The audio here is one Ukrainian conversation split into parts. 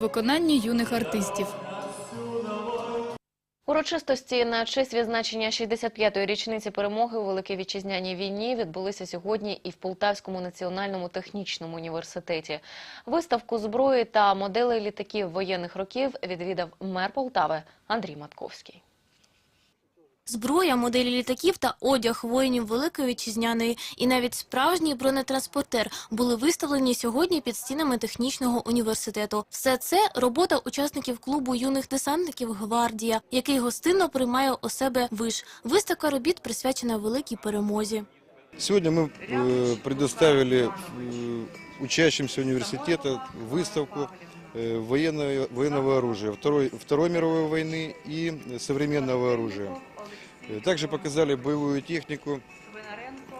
виконанні юних артистів. Урочистості на честь відзначення 65-ї річниці перемоги у Великій Вітчизняній війні відбулися сьогодні і в Полтавському національному технічному університеті. Виставку зброї та моделей літаків воєнних років відвідав мер Полтави Андрій Матковський Зброя, моделі літаків та одяг воїнів Великої Вітчизняної і навіть справжній бронетранспортер були виставлені сьогодні під стінами технічного університету. Все це робота учасників клубу юних десантників Гвардія, який гостинно приймає у себе виш. Виставка робіт присвячена великій перемозі. Сегодня мы э, предоставили э, учащимся университета выставку э, военного, военного оружия Второй, Второй мировой войны и современного оружия. Э, Также показали боевую технику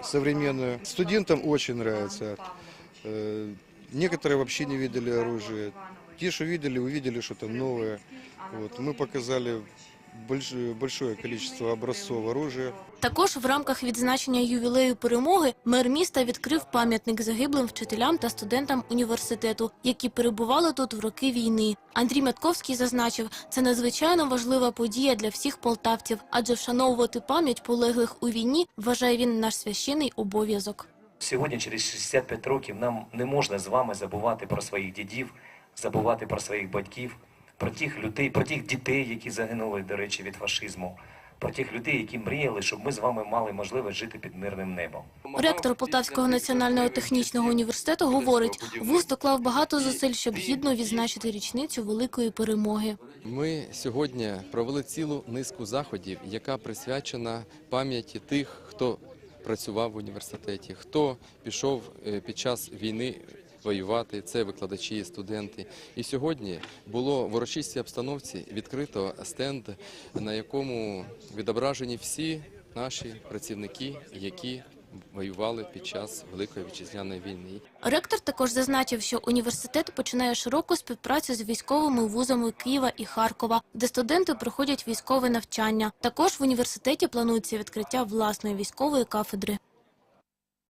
современную. Студентам очень нравится. Э, Некоторые вообще не видели оружие. Те, что видели, увидели что-то новое. Вот. Мы показали большое, количество образцов оружия. Також в рамках відзначення ювілею перемоги мер міста відкрив пам'ятник загиблим вчителям та студентам університету, які перебували тут в роки війни. Андрій Матковський зазначив, це надзвичайно важлива подія для всіх полтавців, адже вшановувати пам'ять полеглих у війні вважає він наш священний обов'язок. Сьогодні, через 65 років, нам не можна з вами забувати про своїх дідів, забувати про своїх батьків, про тих людей, про тих дітей, які загинули, до речі, від фашизму, про тих людей, які мріяли, щоб ми з вами мали можливість жити під мирним небом. Ректор Полтавського національного технічного університету говорить, вуз доклав багато зусиль, щоб гідно відзначити річницю великої перемоги. Ми сьогодні провели цілу низку заходів, яка присвячена пам'яті тих, хто працював в університеті, хто пішов е, під час війни воювати. Це викладачі, студенти. І сьогодні було в урочистій обстановці відкрито стенд, на якому відображені всі наші працівники, які воювали під час Великої вітчизняної війни. Ректор також зазначив, що університет починає широку співпрацю з військовими вузами Києва і Харкова, де студенти проходять військове навчання. Також в університеті планується відкриття власної військової кафедри.